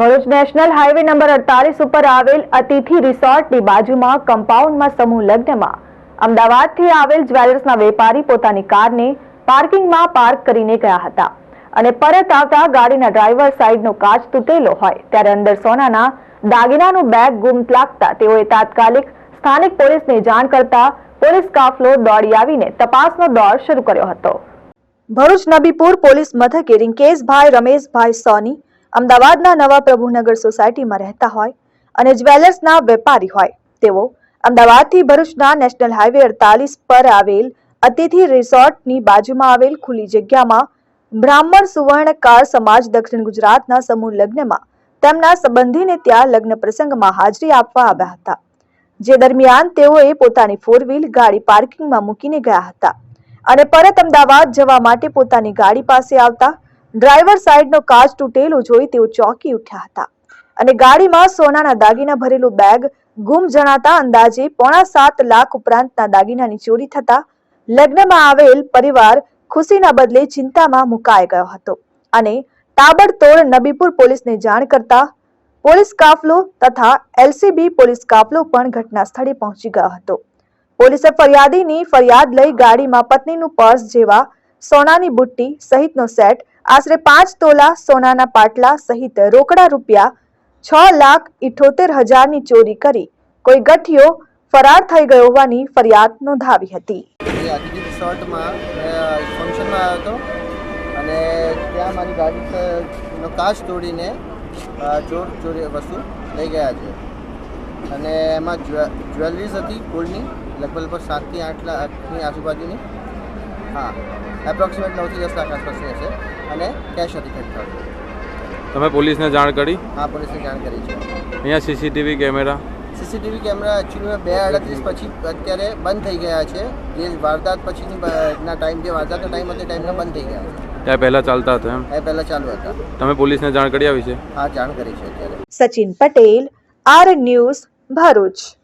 Bharuch national highway number અડતાલીસ ઉપર આવેલ અતિથિ રિસોર્ટની બાજુમાં કમ્પાઉન્ડમાં સમૂહ લગ્નમાં. અમદાવાદથી આવેલ જ્વેલર્સના વેપારી પોતાની કારને પાર્કિંગમાં પાર્ક કરીને ગયા હતા. અને પરત આવતા ગાડીના ડ્રાઈવર સાઈડનો કાચ તૂટેલો હોય, ત્યારે અંદર સોનાના દાગીનાનું બેગ ગુમ લાગતા તેઓએ તાત્કાલિક સ્થાનિક પોલીસને જાણ કરતા પોલીસ કાફલો દોડી આવીને તપાસનો દોર શરૂ કર્યો હતો. ભરૂચ નબીપુર પોલીસ મથકે રિંકેશભાઈ, રમેશભાઈ સોની અમદાવાદના નવા પ્રભુનગર સોસાયટીમાં રહેતા હોય અને જ્વેલર્સના વેપારી હોય, તેઓ અમદાવાદથી ભરૂચના નેશનલ હાઈવે અડતાલીસ પર આવેલ અતિથિ રિસોર્ટની બાજુમાં આવેલ ખુલ્લી જગ્યામાં બ્રાહ્મણ સુવર્ણકાર સમાજ દક્ષિણ ગુજરાતના સમૂહ લગ્નમાં તેમના સંબંધીને ત્યાં લગ્ન પ્રસંગમાં હાજરી આપવા આવ્યા હતા. જે દરમિયાન તેઓએ પોતાની ફોર વ્હીલ ગાડી પાર્કિંગમાં મૂકીને ગયા હતા અને પરત અમદાવાદ જવા માટે પોતાની ગાડી પાસે આવતા ડ્રાઈવર સાઈડનો કાચ તૂટેલો જોઈ તેઓ ચોંકી ઉઠ્યા હતા. અને ગાડીમાં સોનાના દાગીના ભરેલું બેગ ગુમ જણાતા અંદાજે પોણા સાત લાખ ઉપરાંતના દાગીનાની ચોરી થતા લગ્નમાં આવેલ પરિવાર ખુશીના બદલે ચિંતામાં મુકાઈ ગયો હતો. અને તાબડતોડ નબીપુર પોલીસને જાણ કરતા પોલીસ કાફલો તથા એલસીબી પોલીસ કાફલો પણ ઘટના સ્થળે પહોંચી ગયો હતો. પોલીસે ફરિયાદીની ફરિયાદ લઈ ગાડીમાં પત્નીનું પર્સ જેવા સોનાની બુટ્ટી સહિતનો સેટ આશરે પાંચ તોલા સોનાના પાટલા સહિત રોકડા રૂપિયા છ લાખ ઇઠોતેર હજારની ચોરી કરી. કોઈ ગઠિયો ફરાર થઈ ગયો હોવાની ફરિયાદ નોંધાવી હતી. રિસોર્ટમાં ફંક્શનમાં આવ્યો હતો અને ત્યાં મારી ગાડી નો કાચ તોડીને ચોર ચોરી વસ્તુ લઈ ગયા છે. અને એમાં જ્વેલરીઝ હતી ગોલ્ડની, લગભગ લગભગ સાતથી આઠ લાખની આજુબાજુની હા એપ્રોક્સિમેટ નવથી દસ લાખ આસપાસની હશે અને કેશ હતી ખરીદતા તમે પોલીસને જાણ કરી? હા પોલીસને જાણ કરી છે. અહીંયા સીસીટીવી કેમેરા? સીસીટીવી કેમેરા એકચ્યુઅલીમાં બે અડત્રીસ પછી અત્યારે બંધ થઈ ગયા છે. જે વારદાત પછીની ના ટાઈમ જે વારદાતનો ટાઈમ હતો ટાઈમના બંધ થઈ ગયા છે. ત્યાં પહેલાં ચાલતા હતા એમ? એ પહેલાં ચાલુ હતા. તમે પોલીસને જાણ કરી આવી છે? હા જાણ કરી છે અત્યારે. Sachin Patel R news Bharuch.